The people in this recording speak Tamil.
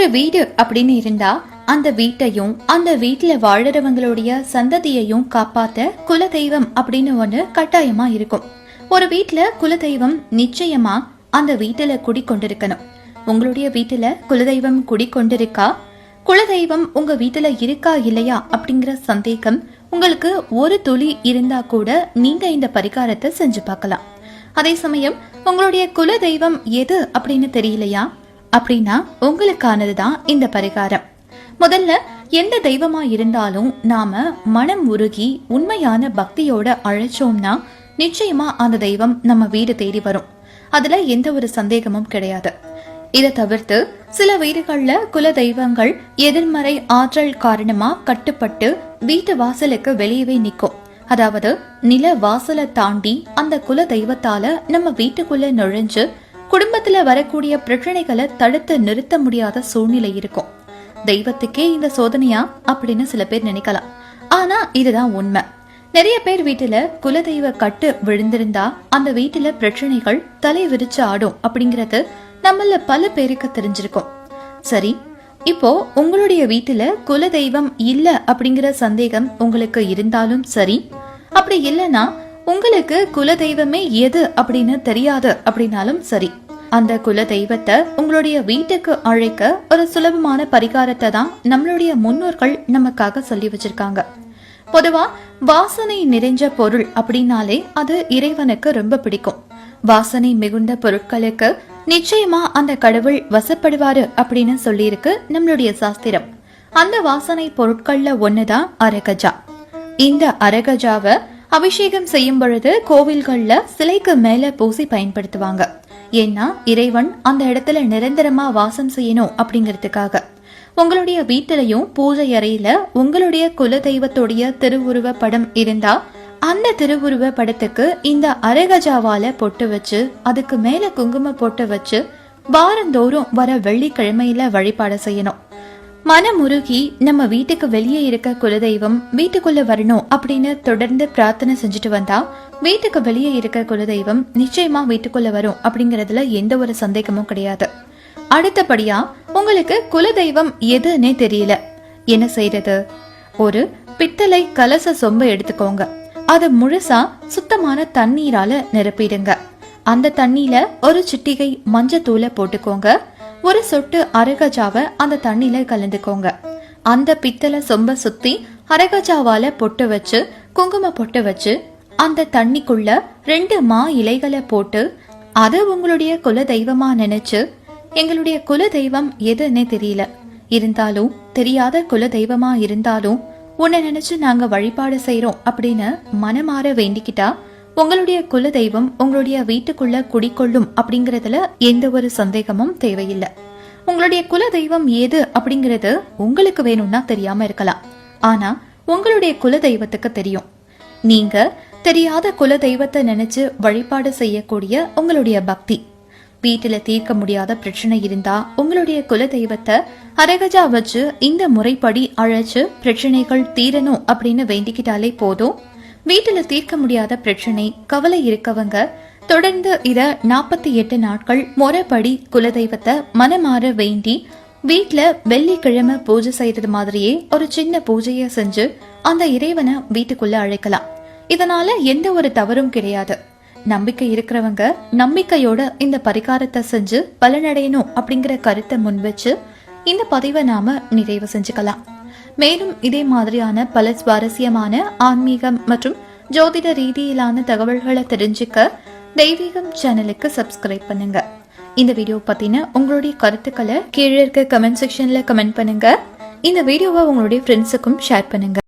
ஒரு வீடு அப்படின்னு இருந்தா அந்த வீட்டையும் அந்த வீட்டுல வாழறவங்களுடைய சந்ததியையும் காப்பாத்த குலதெய்வம் அப்படின்னு ஒண்ணு கட்டாயமா இருக்கும். ஒரு வீட்டுல குலதெய்வம் நிச்சயமா அந்த வீட்டுல குடிக்கொண்டிருக்கணும். உங்களுடைய வீட்டுல குலதெய்வம் குடிக்கொண்டிருக்கா? குலதெய்வம் உங்க வீட்டுல இருக்கா இல்லையா அப்படிங்கிற சந்தேகம் உங்களுக்கு ஒரு துளி இருந்தா கூட நீங்க இந்த பரிகாரத்தை செஞ்சு பார்க்கலாம். அதே சமயம் உங்களுடைய குல தெய்வம் எது அப்படின்னு தெரியலையா? அப்படின்னா உங்களுக்கானதுதான் இந்த பரிகாரம். முதல்ல எந்த தெய்வமா இருந்தாலும் நாம மனம் உருகி உண்மையான பக்தியோட அழைச்சோம்னா நிச்சயமா அந்த தெய்வம் நம்ம வீடு தேடி வரும். அதுல எந்த ஒரு சந்தேகமும் கிடையாது. இதை தவிர்த்து சில வீடுகள்ல குல தெய்வங்கள் எதிர்மறை ஆற்றல் காரணமா கட்டுப்பட்டு வீட்டு வாசலுக்கு வெளியவே நிக்கும் அதாவது நில வாசலை தாண்டி அந்த குல தெய்வத்தால நம்ம வீட்டுக்குள்ள நுழைஞ்சு குடும்பத்துல வரக்கூடிய பிரச்சனைகளை தடுத்து நிறுத்த முடியாத சூழ்நிலை இருக்கும். தெய்வத்துக்கே இந்த சோதனையா? அப்படின்னு சில பேர் நினைக்கலாம். ஆனா இதுதான் உண்மை. நிறைய பேர் வீட்டுல குலதெய்வ கட்டு விழுந்திருந்தா அந்த வீட்டுல பிரச்சனைகள் தலை விரிச்சு ஆடும் அப்படிங்கறது நம்மள பல பேருக்கு தெரிஞ்சிருக்கும். சரி இப்போ உங்களுடைய வீட்டுல குலதெய்வம் இல்ல அப்படிங்கிற சந்தேகம் உங்களுக்கு இருந்தாலும் சரி அப்படி இல்லைன்னா உங்களுக்கு குலதெய்வமே எது அப்படின்னு தெரியாது அப்படின்னாலும் சரி. அந்த குல தெய்வத்தை உங்களுடைய வீட்டுக்கு அழைக்க ஒரு சுலபமான பரிகாரத்தை தான் நம்மளுடைய முன்னோர்கள் நமக்காக சொல்லி வச்சிருக்காங்க. பொதுவா வாசனை நிறைஞ்ச பொருள் அப்படின்னாலே அது இறைவனுக்கு ரொம்ப பிடிக்கும். வாசனை மிகுந்த பொருட்களுக்கு நிச்சயமா அந்த கடவுள் வசப்படுவாரு அப்படின்னு சொல்லியிருக்கு நம்மளுடைய சாஸ்திரம். அந்த வாசனை பொருட்கள்ல ஒண்ணுதான் அரகஜா. இந்த அரகஜாவை அபிஷேகம் செய்யும் பொழுது கோவில்கள்ல சிலைக்கு மேல பூசி பயன்படுத்துவாங்க. ஏன்னா இறைவன் அந்த இடத்துல நிரந்தரமா வாசம் செய்யணும் அப்படிங்கிறதுக்காக. உங்களுடைய வீட்டிலையும் பூஜை அறையில உங்களுடைய குல தெய்வத்துடைய திருவுருவ படம் இருந்தா அந்த திருவுருவ படத்துக்கு இந்த அரகஜாவால பொட்டு வச்சு அதுக்கு மேல குங்கும பொட்டு வச்சு வாரந்தோறும் வர வெள்ளிக்கிழமையில வழிபாடு செய்யணும். மனமுருகி நம்ம வீட்டுக்கு வெளியே இருக்க குலதெய்வம் வீட்டுக்குள்ள வரணும் அப்படின்னு தொடர்ந்து பிரார்த்தனை செஞ்சுட்டு வந்தா வீட்டுக்கு வெளியே இருக்க குலதெய்வம் நிச்சயமா வீட்டுக்குள்ள வரும் அப்படிங்கறதுல எந்த ஒரு சந்தேகமும் கிடையாது. அடுத்தபடியா உங்களுக்கு குலதெய்வம் எதுன்னே தெரியல. என்ன செய்யறது ஒரு பித்தளை கலச சொம்பு எடுத்துக்கோங்க. அதை முழுசா சுத்தமான தண்ணீரால நிரப்பிடுங்க. அந்த தண்ணியில ஒரு சிட்டிகை மஞ்சத்தூளை போட்டுக்கோங்க. ஒரு சொட்டு அரகஜாவை அந்த தண்ணியில கலந்துக்கோங்க. அந்த பித்தளை சொம்ப சுத்தி அரகஜாவால பொட்டு வச்சு குங்கும பொட்டு வச்சு அந்த தண்ணிக்குள்ள ரெண்டு மா இலைகளை போட்டு அது உங்களுடைய குல தெய்வமா நினைச்சு எங்களுடைய குல தெய்வம் எதுன்னே தெரியல. இருந்தாலும் தெரியாத குல தெய்வமா இருந்தாலும் உன்னை நினைச்சு நாங்க வழிபாடு செய்யறோம் அப்படின்னு மனமாற வேண்டிக்கிட்டா உங்களுடைய குல தெய்வம் உங்களுடைய வீட்டுக்குள்ள குடிக்கொள்ளும் அப்படிங்கறதுல எந்த ஒரு சந்தேகமும் தேவையில்லை. உங்களுடைய குல தெய்வம் ஏது அப்படிங்கறது உங்களுக்கு வேணும்னா தெரியாம இருக்கலாம். ஆனா உங்களுடைய குல தெய்வத்துக்கு தெரியும். நீங்க தெரியாத குல தெய்வத்தை நினைச்சு வழிபாடு செய்யக்கூடிய உங்களுடைய பக்தி. வீட்டுல தீர்க்க முடியாத பிரச்சனை இருந்தா உங்களுடைய குல தெய்வத்தை அரகஜா வச்சு இந்த முறைப்படி அழைச்சு பிரச்சனைகள் தீரணும் அப்படின்னு வேண்டிக்கிட்டாலே போதும். வீட்டுல தீர்க்க முடியாத பிரச்சனை கவலை இருக்கவங்க தொடர்ந்து இத நாற்பத்தி எட்டு நாட்கள் முறைப்படி குலதெய்வத்தை மனமாற வேண்டி வீட்ல வெள்ளிக்கிழமை பூஜை செய்யறது மாதிரியே ஒரு சின்ன பூஜைய செஞ்சு அந்த இறைவனை வீட்டுக்குள்ள அழைக்கலாம். இதனால எந்த ஒரு தவறும் கிடையாது. நம்பிக்கை இருக்கிறவங்க நம்பிக்கையோட இந்த பரிகாரத்தை செஞ்சு பலனடையணும் அப்படிங்கிற கருத்தை முன் வச்சு இந்த பதிவை நாம நிறைவு செஞ்சுக்கலாம். மேலும் இதே மாதிரியான பல சுவாரஸ்யமான ஆன்மீகம் மற்றும் ஜோதிட ரீதியிலான தகவல்களை தெரிஞ்சுக்க தெய்வீகம் சேனலுக்கு சப்ஸ்கிரைப் பண்ணுங்க. இந்த வீடியோ பத்தின உங்களுடைய கருத்துக்களை கீழே இருக்க கமெண்ட் செக்ஷன்ல கமெண்ட் பண்ணுங்க. இந்த வீடியோவை உங்களுடைய ஃப்ரெண்ட்ஸுக்கும் ஷேர் பண்ணுங்க.